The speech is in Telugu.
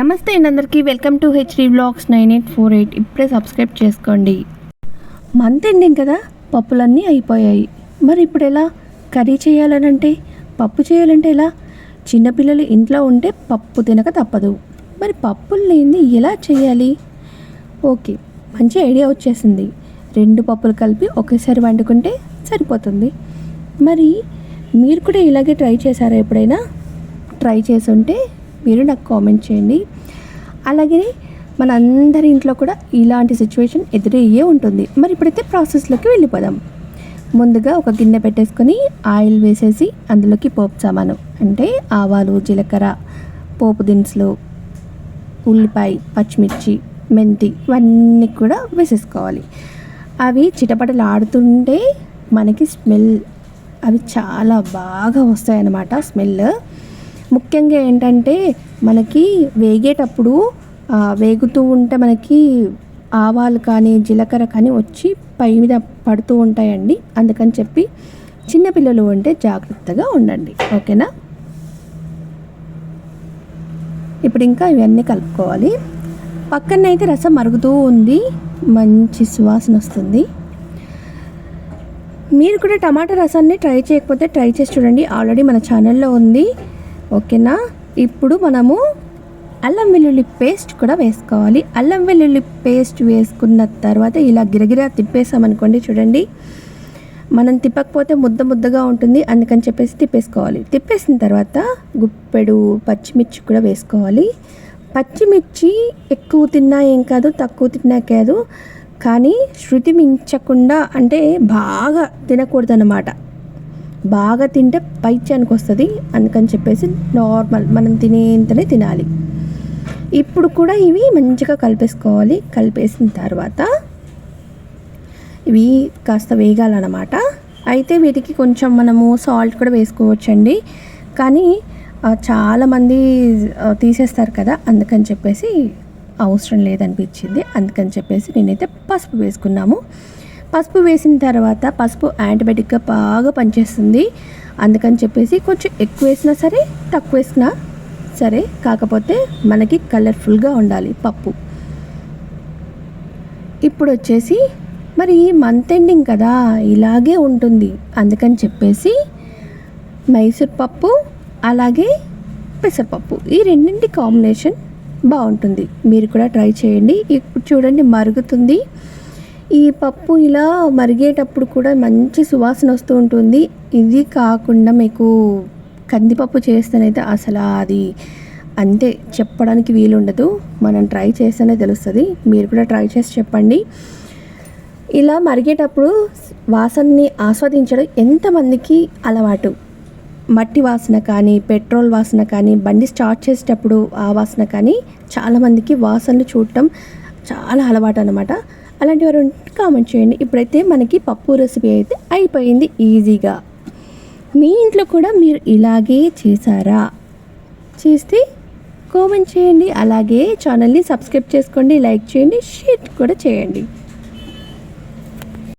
నమస్తే అండి అందరికీ. Welcome to HD blogs nine eight four eight. ఇప్పుడే సబ్స్క్రైబ్ చేసుకోండి. మంత్ ఎండింగ్ కదా? పప్పులన్నీ అయిపోయాయి. మరి ఇప్పుడు ఎలా? కర్రీ చేయాలనంటే పప్పు చేయాలంటే ఎలా? చిన్నపిల్లలు ఇంట్లో ఉంటే పప్పు తినక తప్పదు. మరి పప్పులు లేనిది ఎలా చేయాలి? ఓకే మంచి ఐడియా వచ్చేసింది. రెండు పప్పులు కలిపి ఒకేసారి వండుకుంటే సరిపోతుంది. మరి మీరు కూడా ఇలాగే ట్రై చేశారా ఎప్పుడైనా? ట్రై చేసి ఉంటే మీరు నాకు కామెంట్ చేయండి. అలాగే మనందరి ఇంట్లో కూడా ఇలాంటి సిచ్యువేషన్ ఎదురయ్యే ఉంటుంది. మరి ఇప్పుడైతే ప్రాసెస్లోకి వెళ్ళిపోదాం. ముందుగా ఒక గిన్నె పెట్టేసుకొని ఆయిల్ వేసేసి అందులోకి పోపు సామాను అంటే ఆవాలు జీలకర్ర పోపు దినుసులు ఉల్లిపాయ పచ్చిమిర్చి మెంతి ఇవన్నీ కూడా వేసేసుకోవాలి. అవి చిటపటలు ఆడుతుంటే మనకి స్మెల్ అవి చాలా బాగా వస్తాయన్నమాట స్మెల్. ముఖ్యంగా ఏంటంటే మనకి వేగేటప్పుడు వేగుతూ ఉంటే మనకి ఆవాలు కానీ జీలకర్ర కానీ వచ్చి పై మీద పడుతూ ఉంటాయండి. అందుకని చెప్పి చిన్నపిల్లలు ఉంటే జాగ్రత్తగా ఉండండి. ఓకేనా? ఇప్పుడు ఇంకా ఇవన్నీ కలుపుకోవాలి. పక్కన అయితే రసం మరుగుతూ ఉంది. మంచి సువాసన వస్తుంది. మీరు కూడా టమాటా రసాన్ని ట్రై చేయకపోతే ట్రై చేసి చూడండి. ఆల్రెడీ మన ఛానల్లో ఉంది. ఓకేనా? ఇప్పుడు మనము అల్లం వెల్లుల్లి పేస్ట్ కూడా వేసుకోవాలి. అల్లం వెల్లుల్లి పేస్ట్ వేసుకున్న తర్వాత ఇలా గిరగిరా తిప్పేసామనుకోండి చూడండి. మనం తిప్పకపోతే ముద్ద ముద్దగా ఉంటుంది. అందుకని చెప్పేసి తిప్పేసుకోవాలి. తిప్పేసిన తర్వాత గుప్పెడు పచ్చిమిర్చి కూడా వేసుకోవాలి. పచ్చిమిర్చి ఎక్కువ తిన్నా ఏం కాదు తక్కువ తిన్నా కాదు. కానీ శృతి మించకుండా అంటే బాగా తినకూడదు అన్నమాట బాగా తింటే పైచానికి వస్తుంది అందుకని చెప్పేసి నార్మల్ మనం తినేంతనే తినాలి. ఇప్పుడు కూడా ఇవి మంచిగా కలిపేసుకోవాలి. కలిపేసిన తర్వాత ఇవి కాస్త వేగాలన్నమాట. అయితే వీటికి కొంచెం మనము సాల్ట్ కూడా వేసుకోవచ్చండి. కానీ చాలామంది తీసేస్తారు కదా అందుకని చెప్పేసి అవసరం లేదనిపించింది. అందుకని చెప్పేసి నేనైతే పసుపు వేసుకున్నాము. పసుపు వేసిన తర్వాత పసుపు యాంటీబయాటిక్గా బాగా పనిచేస్తుంది. అందుకని చెప్పేసి కొంచెం ఎక్కువ వేసినా సరే తక్కువ వేసినా సరే కాకపోతే మనకి కలర్ఫుల్గా ఉండాలి పప్పు. ఇప్పుడు వచ్చేసి మరి మంత్ ఎండింగ్ కదా ఇలాగే ఉంటుంది. అందుకని చెప్పేసి మైసూర్ పప్పు అలాగే పెసరపప్పు ఈ రెండింటి కాంబినేషన్ బాగుంటుంది. మీరు కూడా ట్రై చేయండి. ఇప్పుడు చూడండి మరుగుతుంది. ఈ పప్పు ఇలా మరిగేటప్పుడు కూడా మంచి సువాసన వస్తూ ఉంటుంది. ఇది కాకుండా మీకు కందిపప్పు చేస్తేనైతే అసలు అది అంతే చెప్పడానికి వీలుండదు. మనం ట్రై చేస్తేనే తెలుస్తుంది. మీరు కూడా ట్రై చేసి చెప్పండి. ఇలా మరిగేటప్పుడు వాసనని ఆస్వాదించడం ఎంతమందికి అలవాటు? మట్టి వాసన కానీ పెట్రోల్ వాసన కానీ బండి స్టార్ట్ చేసేటప్పుడు ఆ వాసన కానీ చాలామందికి వాసనలు చూడటం చాలా అలవాటు అనమాట అలాంటి వారు కామెంట్ చేయండి. ఇప్పుడైతే మనకి పప్పు రెసిపీ అయితే అయిపోయింది ఈజీగా మీ ఇంట్లో కూడా మీరు ఇలాగే చేశారా? చేస్తే కామెంట్ చేయండి. అలాగే ఛానల్ని సబ్స్క్రైబ్ చేసుకోండి లైక్ చేయండి షేర్ కూడా చేయండి.